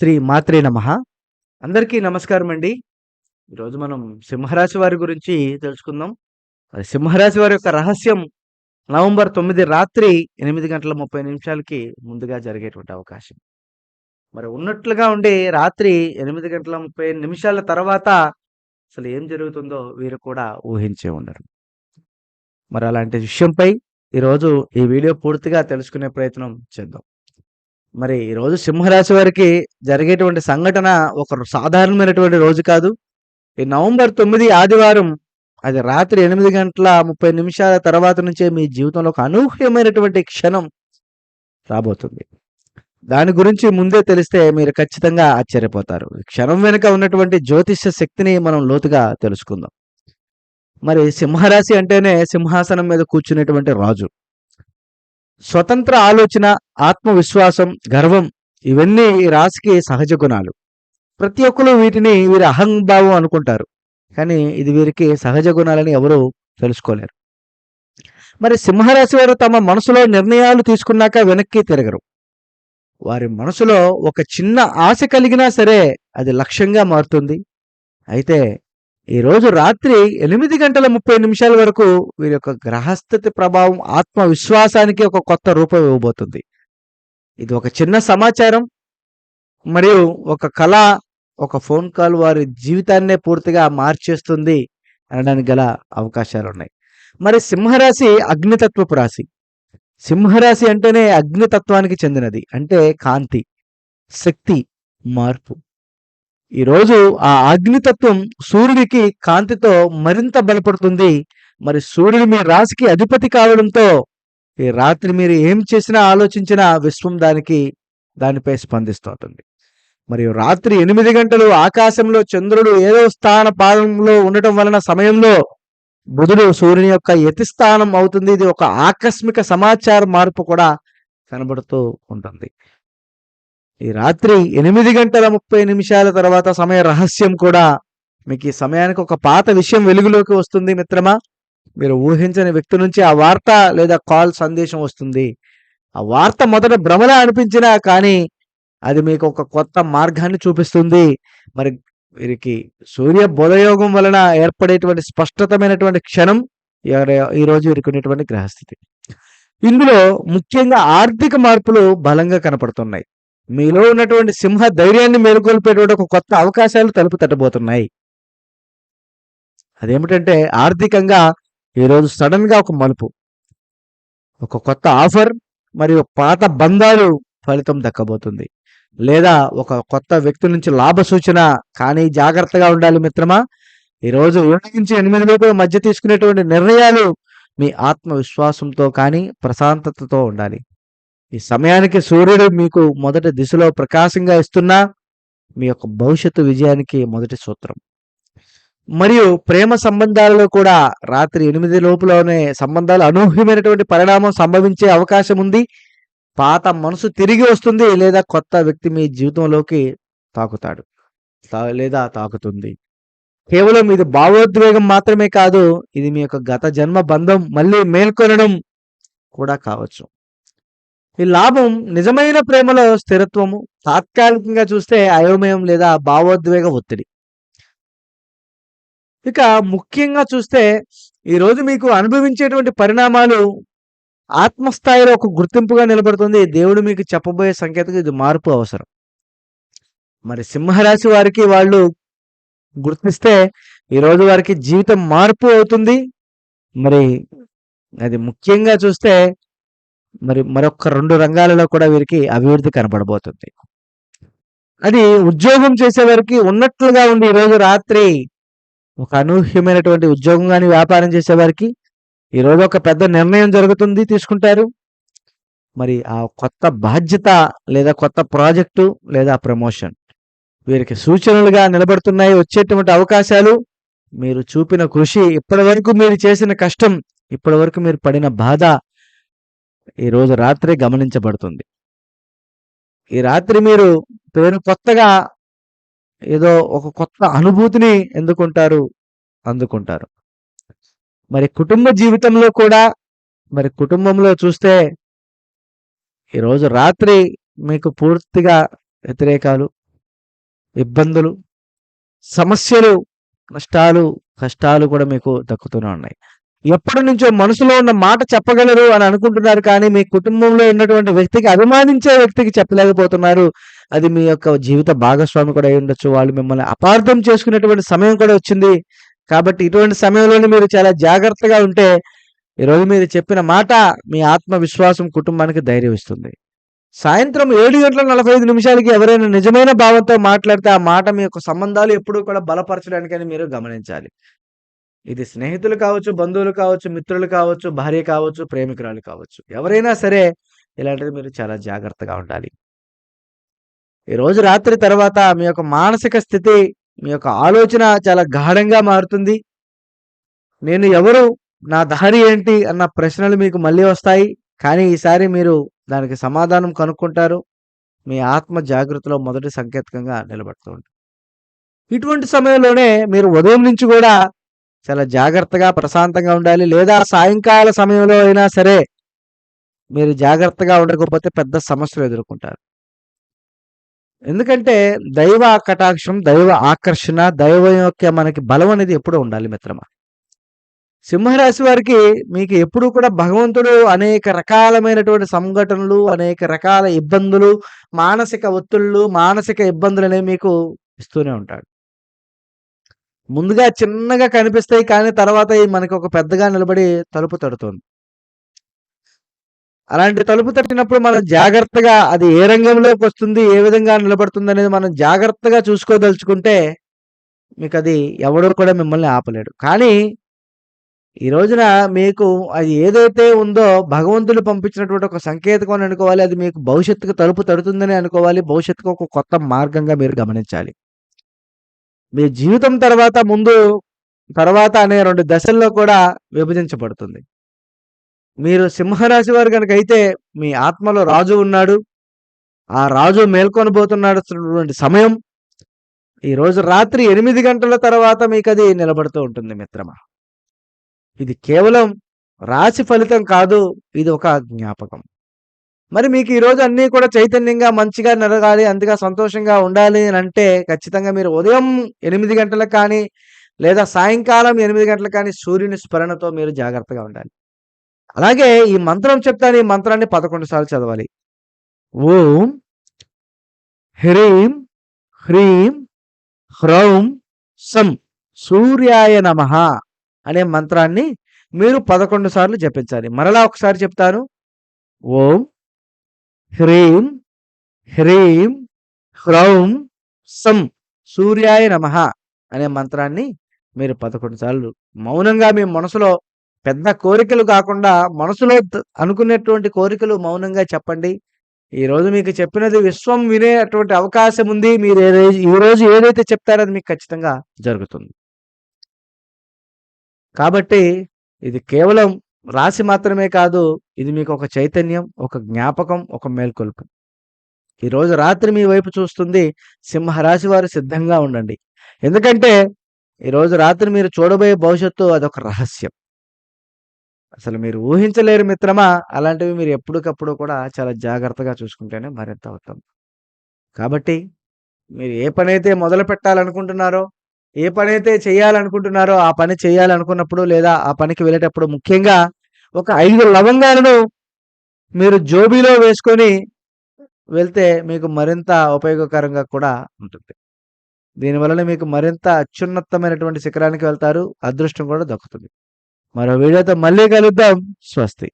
శ్రీ మాత్రే నమ. అందరికీ నమస్కారం అండి. ఈరోజు మనం సింహరాశి వారి గురించి తెలుసుకుందాం. మరి సింహరాశి వారి యొక్క రహస్యం నవంబర్ తొమ్మిది రాత్రి ఎనిమిది గంటల ముప్పై నిమిషాలకి ముందుగా జరిగేటువంటి అవకాశం. మరి ఉన్నట్లుగా ఉండి రాత్రి ఎనిమిది గంటల ముప్పై నిమిషాల తర్వాత అసలు ఏం జరుగుతుందో వీరు కూడా ఊహించే ఉండరు. మరి అలాంటి విషయంపై ఈరోజు ఈ వీడియో పూర్తిగా తెలుసుకునే ప్రయత్నం చేద్దాం. మరి ఈరోజు సింహరాశి వారికి జరిగేటువంటి సంఘటన ఒక సాధారణమైనటువంటి రోజు కాదు. ఈ నవంబర్ తొమ్మిది ఆదివారం అది రాత్రి ఎనిమిది గంటల ముప్పై నిమిషాల తర్వాత నుంచే మీ జీవితంలో ఒక అనూహ్యమైనటువంటి క్షణం రాబోతుంది. దాని గురించి ముందే తెలిస్తే మీరు ఖచ్చితంగా ఆశ్చర్యపోతారు. క్షణం వెనుక ఉన్నటువంటి జ్యోతిష్య శక్తిని మనం లోతుగా తెలుసుకుందాం. మరి సింహరాశి అంటేనే సింహాసనం మీద కూర్చునేటువంటి రాజు. స్వతంత్ర ఆలోచన ఆత్మవిశ్వాసం గర్వం ఇవన్నీ ఈ రాశికి సహజ గుణాలు. ప్రతి ఒక్కరు వీటిని వీరి అహంభావం అనుకుంటారు. కానీ ఇది వీరికి సహజ గుణాలని ఎవరూ తెలుసుకోలేరు. మరి సింహరాశి వారు తమ మనసులో నిర్ణయాలు తీసుకున్నాక వెనక్కి తిరగరు. వారి మనసులో ఒక చిన్న ఆశ కలిగినా సరే అది లక్ష్యంగా మారుతుంది. అయితే ఈరోజు రాత్రి ఎనిమిది గంటల ముప్పై నిమిషాల వరకు వీరి యొక్క గ్రహస్థితి ప్రభావం ఆత్మవిశ్వాసానికి ఒక కొత్త రూపం ఇవ్వబోతుంది. ఇది ఒక చిన్న సమాచారం మరియు ఒక కళ ఒక ఫోన్ కాల్ వారి జీవితాన్నే పూర్తిగా మార్చేస్తుంది అనడానికి గల అవకాశాలు ఉన్నాయి మరి సింహరాశి అగ్నితత్వపు రాశి. సింహరాశి అంటేనే అగ్నితత్వానికి చెందినది అంటే కాంతి శక్తి మార్పు. ఈరోజు ఆ అగ్నితత్వం సూర్యుడికి కాంతితో మరింత బలపడుతుంది. మరి సూర్యుడు మీ రాశికి అధిపతి కావడంతో ఈ రాత్రి మీరు ఏం చేసినా ఆలోచించినా విశ్వం దానికి దానిపై స్పందిస్తుంది. మరియు రాత్రి ఎనిమిది గంటలు ఆకాశంలో చంద్రుడు ఏదో స్థాన పాదంలో ఉండటం వలన సమయంలో బుధుడు సూర్యుని యొక్క యతి స్థానం అవుతుంది. ఇది ఒక ఆకస్మిక సమాచార మార్పు కూడా కనబడుతూ ఉంటుంది. ఈ రాత్రి ఎనిమిది గంటల ముప్పై నిమిషాల తర్వాత సమయ రహస్యం కూడా మీకు ఈ సమయానికి ఒక పాత విషయం వెలుగులోకి వస్తుంది మిత్రమా. మీరు ఊహించని వ్యక్తి నుంచి ఆ వార్త లేదా కాల్ సందేశం వస్తుంది. ఆ వార్త మొదట భ్రమలా అనిపించినా కానీ అది మీకు ఒక కొత్త మార్గాన్ని చూపిస్తుంది. మరి వీరికి సూర్య బోధయోగం వలన ఏర్పడేటువంటి స్పష్టతమైనటువంటి క్షణం ఈరోజు వీరికి ఉన్నటువంటి గ్రహస్థితి. ఇందులో ముఖ్యంగా ఆర్థిక మార్పులు బలంగా కనపడుతున్నాయి. మీలో ఉన్నటువంటి సింహ ధైర్యాన్ని మేలుకొల్పేటువంటి ఒక కొత్త అవకాశాలు తలుపు తట్టబోతున్నాయి. అదేమిటంటే ఆర్థికంగా ఈరోజు సడన్గా ఒక మలుపు. ఒక కొత్త ఆఫర్ మరియు పాత బంధాలు ఫలితం దక్కబోతుంది. లేదా ఒక కొత్త వ్యక్తి నుంచి లాభ సూచన కానీ జాగ్రత్తగా ఉండాలి మిత్రమా? ఈరోజు ఏడు నుంచి ఎనిమిది లోపు మధ్య తీసుకునేటువంటి నిర్ణయాలు మీ ఆత్మవిశ్వాసంతో కానీ ప్రశాంతతతో ఉండాలి. ఈ సమయానికి సూర్యుడు మీకు మొదటి దిశలో ప్రకాశంగా ఇస్తున్నా మీ యొక్క భవిష్యత్తు విజయానికి మొదటి సూత్రం. మరియు ప్రేమ సంబంధాలలో కూడా రాత్రి ఎనిమిది లోపులోనే సంబంధాలు అనూహ్యమైనటువంటి పరిణామం సంభవించే అవకాశం ఉంది. పాత మనసు తిరిగి వస్తుంది లేదా కొత్త వ్యక్తి మీ జీవితంలోకి తాకుతాడు. తా- లేదా తాకుతుంది. కేవలం ఇది భావోద్వేగం మాత్రమే కాదు ఇది మీ యొక్క గత జన్మ బంధం మళ్ళీ మేల్కొనడం కూడా కావచ్చు. ఈ లాభం నిజమైన ప్రేమలో స్థిరత్వము తాత్కాలికంగా చూస్తే అయోమయం లేదా భావోద్వేగ ఒత్తిడి. ఇక ముఖ్యంగా చూస్తే ఈరోజు మీకు అనుభవించేటువంటి పరిణామాలు ఆత్మస్థాయిలో ఒక గుర్తింపుగా నిలబడుతుంది. దేవుడు మీకు చెప్పబోయే సంకేతం ఇది మార్పు అవసరం. మరి సింహరాశి వారికి వాళ్ళు గుర్తిస్తే ఈరోజు వారికి జీవితం మార్పు అవుతుంది. మరి అది ముఖ్యంగా చూస్తే మరి మరొక రెండు రంగాలలో కూడా వీరికి అభివృద్ధి కనబడబోతుంది. అది ఉద్యోగం చేసేవారికి ఉన్నట్లుగా ఉండి ఈరోజు రాత్రి ఒక అనూహ్యమైనటువంటి ఉద్యోగం కానీ వ్యాపారం చేసేవారికి ఈరోజు ఒక పెద్ద నిర్ణయం జరుగుతుంది తీసుకుంటారు. మరి ఆ కొత్త బాధ్యత లేదా కొత్త ప్రాజెక్టు లేదా ప్రమోషన్ వీరికి సూచనలుగా నిలబడుతున్నాయి వచ్చేటువంటి అవకాశాలు మీరు చూపిన కృషి ఇప్పటి వరకు మీరు చేసిన కష్టం ఇప్పటి వరకు మీరు పడిన బాధ ఈరోజు రాత్రి గమనించబడుతుంది. ఈ రాత్రి మీరు పేరు కొత్తగా ఏదో ఒక కొత్త అనుభూతిని ఎందుకుంటారు? అందుకుంటారు. మరి కుటుంబ జీవితంలో కూడా మరి కుటుంబంలో చూస్తే ఈరోజు రాత్రి మీకు పూర్తిగా వ్యతిరేకాలు ఇబ్బందులు సమస్యలు నష్టాలు కష్టాలు కూడా మీకు దక్కుతూనే ఉన్నాయి. ఎప్పటి నుంచో మనసులో ఉన్న మాట చెప్పగలరు అని అనుకుంటున్నారు కానీ మీ కుటుంబంలో ఉన్నటువంటి వ్యక్తికి అభిమానించే వ్యక్తికి చెప్పలేకపోతున్నారు. అది మీ యొక్క జీవిత భాగస్వామి కూడా అయి ఉండొచ్చు. వాళ్ళు మిమ్మల్ని అపార్థం చేసుకునేటువంటి సమయం కూడా వచ్చింది. కాబట్టి ఇటువంటి సమయంలోనే మీరు చాలా జాగ్రత్తగా ఉంటే ఈరోజు మీరు చెప్పిన మాట మీ ఆత్మవిశ్వాసం కుటుంబానికి ధైర్యం ఇస్తుంది. సాయంత్రం ఏడు గంటల నలభై ఐదు నిమిషాలకి ఎవరైనా నిజమైన భావంతో మాట్లాడితే ఆ మాట మీ యొక్క సంబంధాలు ఎప్పుడూ కూడా బలపరచడానికని మీరు గమనించాలి. ఇది స్నేహితులు కావచ్చు బంధువులు కావచ్చు మిత్రులు కావచ్చు భార్య కావచ్చు ప్రేమికురాలు కావచ్చు. ఎవరైనా సరే ఇలాంటిది మీరు చాలా జాగ్రత్తగా ఉండాలి. ఈ రోజు రాత్రి తర్వాత మీ యొక్క మానసిక స్థితి మీ యొక్క ఆలోచన చాలా గాఢంగా మారుతుంది. నేను ఎవరు నా దారి ఏంటి అన్న ప్రశ్నలు మీకు మళ్ళీ వస్తాయి. కానీ ఈసారి మీరు దానికి సమాధానం కనుక్కుంటారు. మీ ఆత్మ జాగ్రత్తలో మొదటి సంకేతకంగా నిలబడుతూ ఉంటుంది. ఇటువంటి సమయంలోనే మీరు ఉదయం నుంచి కూడా చాలా జాగ్రత్తగా ప్రశాంతంగా ఉండాలి. లేదా సాయంకాల సమయంలో అయినా సరే మీరు జాగ్రత్తగా ఉండకపోతే పెద్ద సమస్యలు ఎదుర్కొంటారు. ఎందుకంటే దైవ కటాక్షం దైవ ఆకర్షణ దైవం యొక్క మనకి బలం అనేది ఎప్పుడూ ఉండాలి మిత్రమా? సింహరాశి వారికి మీకు ఎప్పుడూ కూడా భగవంతుడు అనేక రకాలమైనటువంటి సంఘటనలు అనేక రకాల ఇబ్బందులు మానసిక ఒత్తిళ్ళు మానసిక ఇబ్బందులు అనేవి మీకు ఇస్తూనే ఉంటాడు. ముందుగా చిన్నగా కనిపిస్తాయి కానీ తర్వాత మనకి ఒక పెద్దగా నిలబడి తలుపు తడుతుంది. అలాంటి తలుపు తట్టినప్పుడు మనం జాగ్రత్తగా అది ఏ రంగంలోకి వస్తుంది ఏ విధంగా నిలబడుతుంది అనేది మనం జాగ్రత్తగా చూసుకోదలుచుకుంటే మీకు అది ఎవడో కూడా మిమ్మల్ని ఆపలేడు. కానీ ఈ రోజున మీకు అది ఏదైతే ఉందో భగవంతుడు పంపించినటువంటి ఒక సంకేతం అని అనుకోవాలి అది మీకు భవిష్యత్తుకు తలుపు తడుతుందని అనుకోవాలి భవిష్యత్తుకు ఒక కొత్త మార్గంగా మీరు గమనించాలి. మీ జీవితం తర్వాత ముందు తర్వాత అనే రెండు దశల్లో కూడా విభజించబడుతుంది. మీరు సింహరాశి వారు కనుక అయితే మీ ఆత్మలో రాజు ఉన్నాడు. ఆ రాజు మేల్కొనబోతున్నాడు సమయం. ఈరోజు రాత్రి ఎనిమిది గంటల తర్వాత మీకు అది నిలబడుతూ ఉంటుంది మిత్రమా. ఇది కేవలం రాశి ఫలితం కాదు ఇది ఒక జ్ఞాపకం. మరి మీకు ఈరోజు అన్నీ కూడా చైతన్యంగా మంచిగా నడగాలి అంతగా సంతోషంగా ఉండాలి అని అంటే ఖచ్చితంగా మీరు ఉదయం ఎనిమిది గంటలకు కానీ లేదా సాయంకాలం ఎనిమిది గంటలకు కానీ సూర్యుని స్మరణతో మీరు జాగ్రత్తగా ఉండాలి. అలాగే ఈ మంత్రం చెప్తాను ఈ మంత్రాన్ని పదకొండు సార్లు చదవాలి. ఓం హ్రీం హ్రీం హ్రౌం సం సూర్యాయ నమ అనే మంత్రాన్ని మీరు పదకొండు సార్లు జపించాలి. మరలా ఒకసారి చెప్తాను. ఓం హ్రీం హ్రీం హ్రౌం సం సూర్యాయ నమ అనే మంత్రాన్ని మీరు పదకొండు సార్లు మౌనంగా మీ మనసులో పెద్ద కోరికలు కాకుండా మనసులో అనుకునేటువంటి కోరికలు మౌనంగా చెప్పండి. ఈ రోజు మీకు చెప్పినది విశ్వం వినేటువంటి అవకాశం ఉంది. మీరు ఈరోజు ఈ రోజు ఏదైతే చెప్తారో అది మీకు ఖచ్చితంగా జరుగుతుంది. కాబట్టి ఇది కేవలం రాశి మాత్రమే కాదు ఇది మీకు ఒక చైతన్యం ఒక జ్ఞాపకం ఒక మేల్కొల్పు. ఈరోజు రాత్రి మీ వైపు చూస్తుంది సింహరాశి వారు సిద్ధంగా ఉండండి. ఎందుకంటే ఈరోజు రాత్రి మీరు చూడబోయే భవిష్యత్తు అదొక రహస్యం. అసలు మీరు ఊహించలేరు మిత్రమా అలాంటివి మీరు ఎప్పటికప్పుడు కూడా చాలా జాగ్రత్తగా చూసుకుంటేనే మరింత అవుతాం కాబట్టి మీరు ఏ పనైతే మొదలు పెట్టాలనుకుంటున్నారో ఏ పనైతే చేయాలనుకుంటున్నారో ఆ పని చేయాలనుకున్నప్పుడు లేదా ఆ పనికి వెళ్ళేటప్పుడు ముఖ్యంగా ఒక ఐదు లవంగాలను మీరు జోబీలో వేసుకొని వెళ్తే మీకు మరింత ఉపయోగకరంగా కూడా ఉంటుంది. దీనివలన మీకు మరింత అత్యున్నతమైనటువంటి శిఖరానికి వెళ్తారు అదృష్టం కూడా దక్కుతుంది. మరో వీడియోతో మళ్ళీ కలుద్దాం. స్వస్తి.